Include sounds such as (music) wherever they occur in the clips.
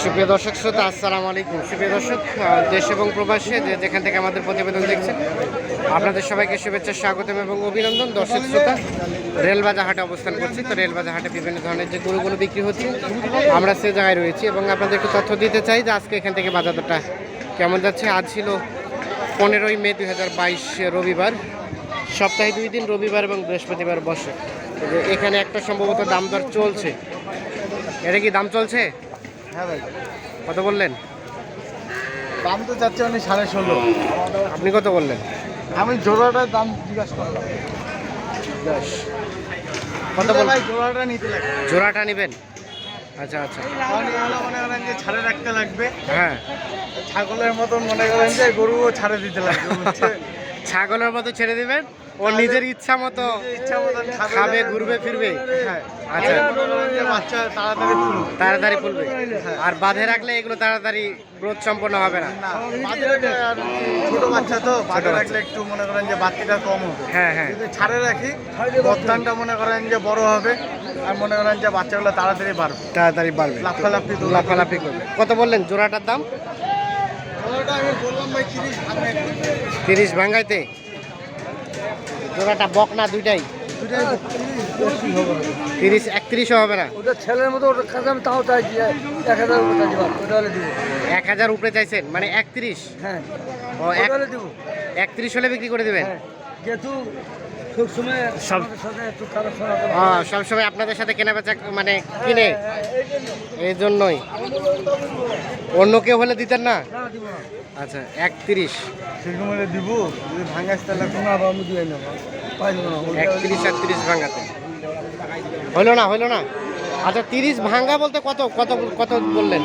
সুপ্রিয় দর্শক শ্রোতা, আসসালামু আলাইকুম। সুপ্রিয় দর্শক দেশ এবং প্রবাসে যে যেখান থেকে আমাদের প্রতিবেদন দেখছেন, আপনাদের সবাইকে শুভেচ্ছা, স্বাগতম এবং অভিনন্দন। দর্শক শ্রোতা, রেলবাজার হাটে অবস্থান করছি। তো রেলবাজার হাটে বিভিন্ন ধরনের যে গরুগুলো বিক্রি হচ্ছে, আমরা সে জায়গায় রয়েছি এবং আপনাদের একটু তথ্য দিতে চাই যে আজকে এখান থেকে বাজার দরটা কেমন যাচ্ছে। আজ ছিল পনেরোই মে দুই হাজার বাইশ রবিবার, সপ্তাহে দুই দিন রবিবার এবং বৃহস্পতিবার বসে। এখানে একটা সম্ভবত দাম দর চলছে। এটা কি দাম চলছে? হ্যাঁ ভাই। কত বললেন? দাম তো চাচ্ছে মানে সাড়ে ষোলো। আপনি কত বললেন? আমি জোড়াটার দাম জিজ্ঞাসা করলাম। কত বল জোড়াটা নিতে লাগবে। জোড়াটা নেবেন? আচ্ছা আচ্ছা। মনে করেন যে ছাড়ে রাখতে লাগবে। হ্যাঁ। ছাগলের মতন মনে করেন যে গরুও ছাড়ে দিতে লাগবে (laughs) ছাগলের মতো ছেড়ে দিবেন? ও নিজের ইচ্ছা মতো ইচ্ছা মতন খাবে ঘুরবে ফিরবে? হ্যাঁ আচ্ছা। বাচ্চা তাড়াতাড়ি ফুলবে। তাড়াতাড়ি ফুলবে আর বাঁধে রাখলে এগুলো তাড়াতাড়ি গ্রোথ সম্পন্ন হবে না। ছোট বাচ্চা তো বাদে রাখলে একটু মনে করেন যে বাচ্চাটা কম হবে। হ্যাঁ হ্যাঁ। যদি ছাড়ে রাখি বর্তানটা মনে করেন যে বড় হবে আর মনে করেন যে বাচ্চাগুলো তাড়াতাড়ি বাড়বে। তাড়াতাড়ি বাড়বে। লাফালাফি লাফালাফি করবে। কত বললেন জোড়াটার দাম? বললাম ভাই তিরিশ ভাঙে তিরিশ ভাঙ্গাইতে জোড়াটা বক না দুইটাই। তিরিশ একত্রিশও হবে না। ওটা ছেলের মতো ওটা তাও চাই এক হাজার উপরে চাইছি ওটা হলে দিব। এক হাজার উপরে চাইছেন মানে একত্রিশ? হ্যাঁ। ও এক হলে দিব। একত্রিশ হলে বিক্রি করে দেবেন? হ্যাঁ। যেহেতু সব সময় সব- সবসময় আপনাদের সাথে কেনা বেচা মানে কিনে? এই জন্যই। অন্য কেউ হলে দিতেন না? আচ্ছা একত্রিশ। দিব একত্রিশ তিরিশ ভাঙাতে। হলো না হলো না। আচ্ছা তিরিশ ভাঙ্গা বলতে কত কত কত বললেন?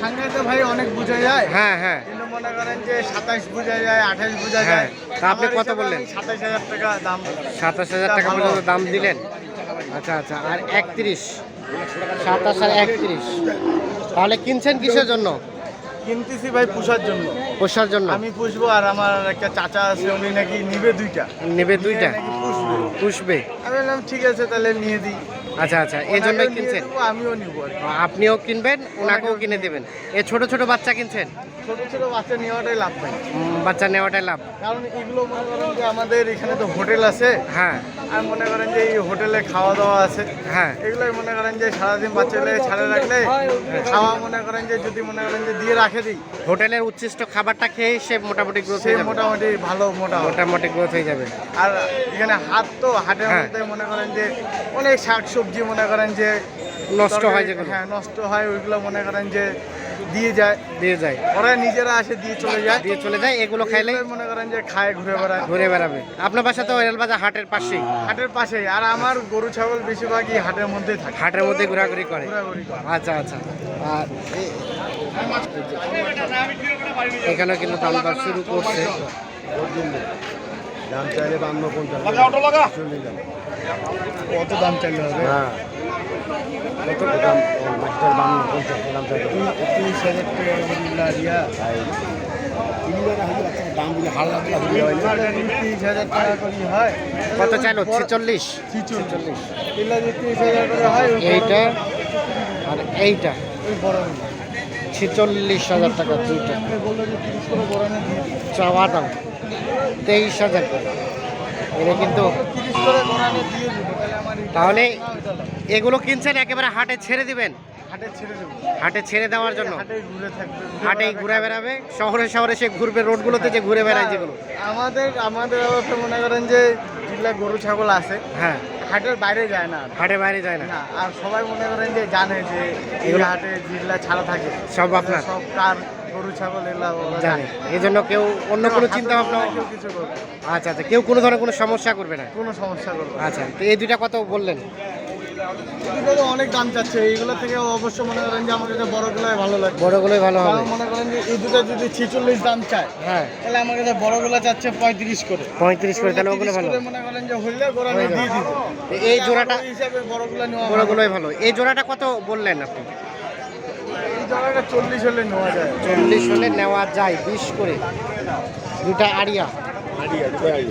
ভাই অনেক বোঝা যায়। হ্যাঁ হ্যাঁ। কিন্তু মনে করেন যে সাতাশ বোঝা যায় আঠাশ বোঝা হ্যাঁ, যায়। আপনি কত বললেন? সাতাশ হাজার টাকা দাম। সাতাশ হাজার টাকা পর্যন্ত দাম দিলেন? আচ্ছা আচ্ছা আর একত্রিশ? সাতাশ আর একত্রিশ। তাহলে কিনছেন কিসের জন্য? কিনতেছি ভাই পুষার জন্য। পোষার জন্য। আমি পুষবো আর আমার একটা চাচা আছে উনি নাকি নিবে দুইটা। নেবে দুইটা? নাকি পুষবে। পুষবে? আমি বললাম ঠিক আছে তাহলে নিয়ে দিই। আচ্ছা আচ্ছা এই জন্যই কিনছেন? আমিও নিব আপনিও কিনবেন ওনাকেও কিনে দেবেন। এ ছোট ছোট বাচ্চা কিনছেন? ছোট ছোট বাচ্চা নেওয়াটাই লাভ বাচ্চা নেওয়াটাই লাভ। কারণ এগুলো মনে করেন যে আমাদের এখানে তো হোটেল আছে। হ্যাঁ। আর মনে করেন যে এই হোটেলে খাওয়া দাওয়া আছে। হ্যাঁ। এগুলোই মনে করেন যে সারাদিন ছাড়ে রাখলে খাওয়া মনে করেন যে যদি মনে করেন যে দিয়ে রাখে দিই। হোটেলের উচ্ছিষ্ট খাবারটা খেয়ে সে মোটামুটি গ্রোথ হয়ে মোটামুটি ভালো মোটা মোটামুটি গ্রোথ হয়ে যাবে। আর এখানে হাট তো হাটের হ্যাঁ। মধ্যে মনে করেন যে অনেক শাক সবজি মনে করেন যে নষ্ট হয় যেগুলো। হ্যাঁ নষ্ট হয় ওইগুলো মনে করেন যে দিয়ে যায় দিয়ে যায়। ওরা নিজেরা আসে দিয়ে চলে যায়। দিয়ে চলে যায় এগুলো খাইলে মনে করেন যে খায় ঘুরে বেড়ায়। ঘুরে বেড়াবে। আপনার বাসা তো রেলবাজার হাটের পাশেই। হাটের পাশেই। আর আমার গরু ছাগল বেশিরভাগই হাটের মধ্যেই থাকে। হাটের মধ্যে ঘোরাঘুরি করে। আচ্ছা আচ্ছা। আর এখানে কিন্তু দাম দর শুরু করছে। দাম চাইলে বান্ন পঞ্চাশ। কত দাম চাইলে হবে? হ্যাঁ। কত দাম? মাছটার বান্ন পঞ্চাশ দাম চাইছে তিরিশ হাজার টাকা রিয়া। কত চাইলো? ছেচল্লিশ? ছিচল্লিশ। এইটা? আর এইটা? ছেচল্লিশ হাজার টাকা দুইটা। চাওয়া দাম তেইশ হাজার টাকা এটা কিন্তু তাহলে। এগুলো কিনছেন একেবারে হাটে ছেড়ে দিবেন? হাটে ছেড়ে দেবো। হাটে ছেড়ে দেওয়ার জন্য? হাটে ঘুরে থাকবে। হাটেই ঘুরে বেড়াবে। শহরে শহরে সে ঘুরবে রোডগুলোতে যে ঘুরে বেড়ায় যেগুলো? আমাদের আমাদের অবস্থা মনে করেন যে যেগুলা গরু ছাগল আছে। হ্যাঁ। হাটের বাইরে যায় না। আর। হাটে বাইরে যায় না? আর সবাই মনে করেন যে জানে যে এগুলো- হাটে যেগুলা ছাড়া থাকে। সব আপনার? সব কার গরু ছাগল ওরা জানে। এই জন্য কেউ অন্য কোনো চিন্তা ভাবনা কেউ কিছু করবে আচ্ছা আচ্ছা কেউ কোনো ধরনের কোনো সমস্যা করবে না? কোনো সমস্যা করবে না। আচ্ছা তো এই দুইটা কত বললেন। এগুলো তো অনেক দাম চাচ্ছে। এইগুলো থেকে অবশ্য মনে করেন যে আমার কাছে বড়গুলাই ভালো লাগে। বড়গুলোই ভালো হবে। কারণ মনে করেন যে এই দুটো যদি ছিচল্লিশ দাম চায় হ্যাঁ। তাহলে আমার কাছে বড়গুলো চাচ্ছে পঁয়ত্রিশ করে। পঁয়ত্রিশ করে তাহলে ওগুলো 30 ভালো। করে মনে করেন যে হইলে গোড়া দিয়ে যাবে। দিবে। এই জোড়াটা হিসাবে বড়গুলো নেওয়া বড়গুলোই ভালো। এই জোড়াটা কত বললেন আপনি? চল্লিশ হলে নেওয়া যায়। চল্লিশ হলে নেওয়া যায় বিশ করে। দুটা আড়িয়া।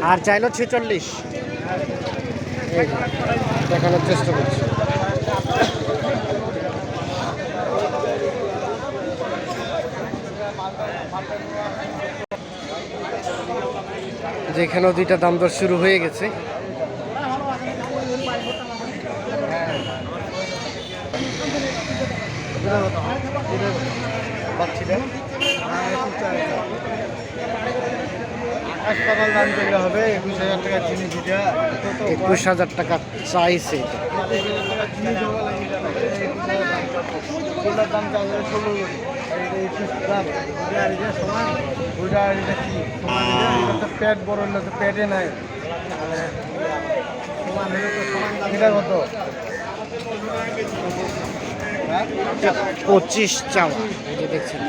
আর চাইলো ছেচল্লিশ। দেখানোর চেষ্টা করছি। যেখানেও দুইটা দাম দর শুরু হয়ে গেছে। হাসপাতাল দাম করলে হবে একুশ হাজার টাকা চিনি দিতে একুশ হাজার টাকা চাইছে দাম ষোলো সমান ওইটা এটা কি? সমান বড় হলে তো নাই। তাহলে সমান হলে তো সমান দাম। কত? পঁচিশ চাওয়া। এই যে দেখছেন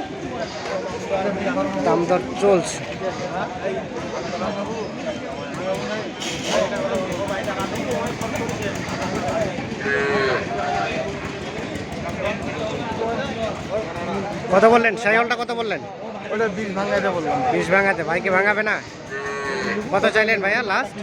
দাম দর চলছে। কত বললেন সাইহলটা কত বললেন? ওটা বিষ ভাঙাইতে বললাম। বিষ ভাঙাতে ভাইকে ভাঙাবে না? কত চাইলেন ভাইয়া লাস্ট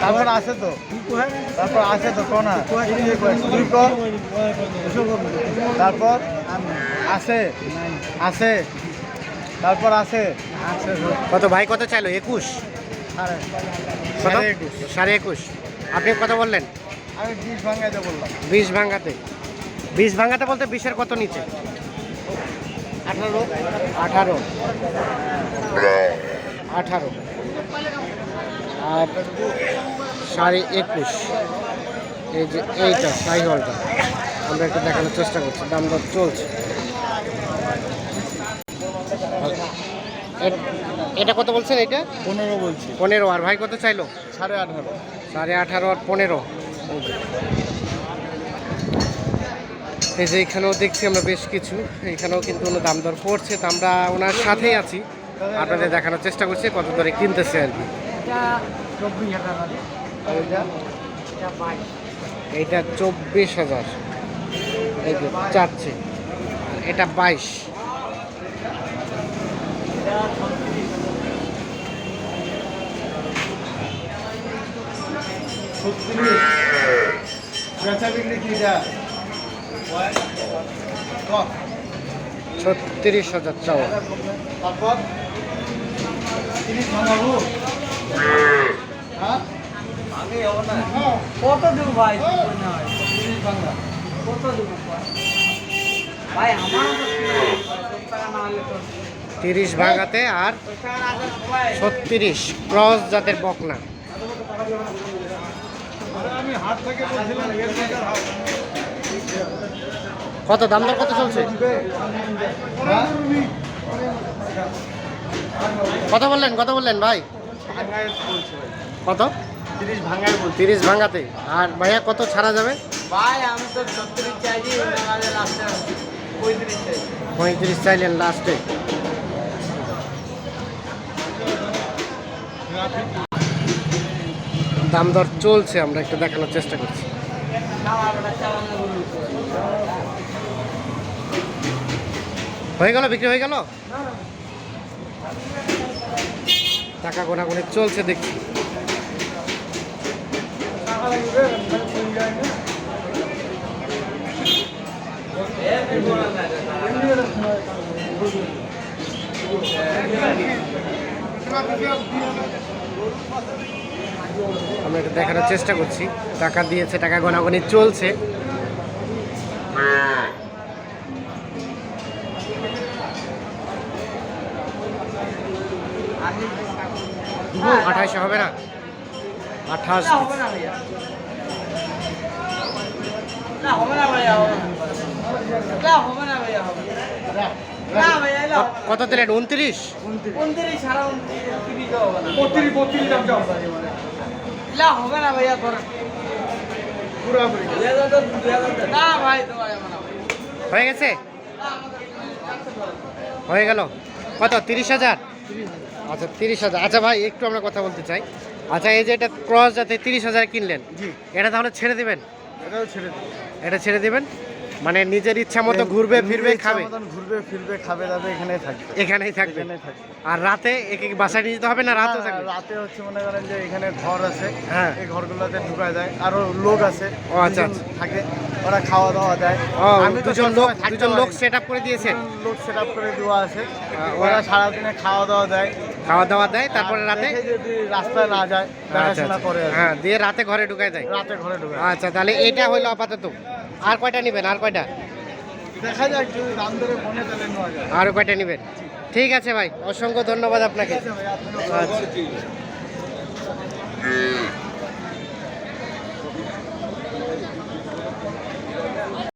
তারপর আছে তো তারপর আছে তো কোনা তুই তারপর আছে আছে তারপর আছে কত ভাই কত চাইলো? একুশ? সাড়ে একুশ। আপনি কত বললেন? আমি বিষ ভাঙাইতে বললাম। বিষ ভাঙাতে। বিষ ভাঙাতে বলতে বিশের কত নিচে? আঠারো আঠারো। আঠারো। আর সাড়ে একুশ। এই যে এইটা সাই হলটা। আমরা একটু দেখানোর চেষ্টা করছি দাম দর চলছে। এটা কত বলছেন এটা? পনেরো বলছি। পনেরো। আর ভাই কত চাইলো? সাড়ে আঠারো। সাড়ে আঠারো আর পনেরো। এই যে এখানেও দেখছি আমরা বেশ কিছু। এখানেও কিন্তু কোনো দাম দর পড়ছে তো আমরা ওনার সাথেই আছি। আপনাদের দেখানোর চেষ্টা করছি কত দরে কিনতেছে আর কি। এটা এইটা চব্বিশ হাজার। এই যে আর এটা বাইশ। ছত্রিশ। বেচা বিক্রি কি এটা? ক, ছত্রিশ হাজার চাওয়া। তারপর? হ্যাঁ? কত দেবো ভাই? কত দেবো ভাই তিরিশ ভাগাতে আর ছত্রিশ ক্রস জাতের বকনা। আরে আমি হাট থেকে বলছিলাম কত দাম দর কত চলছে হ্যাঁ? কত বললেন কত বললেন ভাই কত তিরিশ ভাঙাতে আর ভাইয়া কত ছাড়া যাবে ভাই আমি তো ছত্রিশ চাইছি আমাদের লাস্টে পঁয়ত্রিশ চাইছি পঁয়ত্রিশ চাইলেন লাস্টে দাম দর চলছে আমরা একটু দেখানোর চেষ্টা করছি হয়ে গেল, বিক্রি হয়ে গেল? টাকা গোনাগুনি চলছে দেখছি আমরা একটু দেখানোর চেষ্টা করছি। টাকা দিয়েছে, টাকা গোনাগুনি চলছে আঠাশে হবে না আঠাশ না হবে না ভাইয়া না হবে না ভাইয়া হবে না না হবে না ভাইয়া হবে না। না ভাইয়া। কত- দিলেন উনত্রিশ? উনত্রিশ হবে না। হবে ভাইয়া হবে হয়ে গেছে? হয়ে গেল। কত? তিরিশ হাজার? আচ্ছা তিরিশ হাজার। আচ্ছা ভাই একটু আমরা কথা বলতে চাই। আচ্ছা এই যে এটা ক্রস যাতে তিরিশ হাজার কিনলেন জি। এটা তাহলে ছেড়ে দেবেন? এটাও ছেড়ে এটা ছেড়ে দিবেন? মানে নিজের ইচ্ছা মতো ঘুরবে ফিরবে খাবে? ঘুরবে ফিরবে খাবে দাবে এখানেই থাকবে। এখানেই থাকবে? আর রাতে একে কি বাসায় নিয়ে যেতে হবে না হ্যাঁ, থাকবে? রাতে হচ্ছে মনে করেন যে এখানে ঘর আছে হ্যাঁ। এই ঘরগুলোতে ঢুকা যায় আরও লোক আছে ও, আচ্ছা, দুজন থাকে ওরা খাওয়া দাওয়া দেয়। আমি দুজন লোক দুজন লোক। সেট আপ করে দিয়েছে? লোক সেট আপ করে দেওয়া আছে। ওরা- সারাদিনে খাওয়া দাওয়া দেয়। খাওয়া দাওয়া দেয় তারপরে রাতে যদি রাস্তায় না যায় আচ্ছা, দেখাশোনা আচ্ছা। করে হ্যাঁ দিয়ে রাতে ঘরে ঢুকায় যায় রাতে ঘরে ঢুকায়। আচ্ছা তাহলে এটা হলো আপাতত। আর কয়টা নেবেন? আর কয়টা? দেখা যাক যদি দাম ধরে মনে তাহলে নেওয়া যায় আরও কয়টা নেবেন? ঠিক আছে ভাই অসংখ্য ধন্যবাদ আপনাকে। আচ্ছা।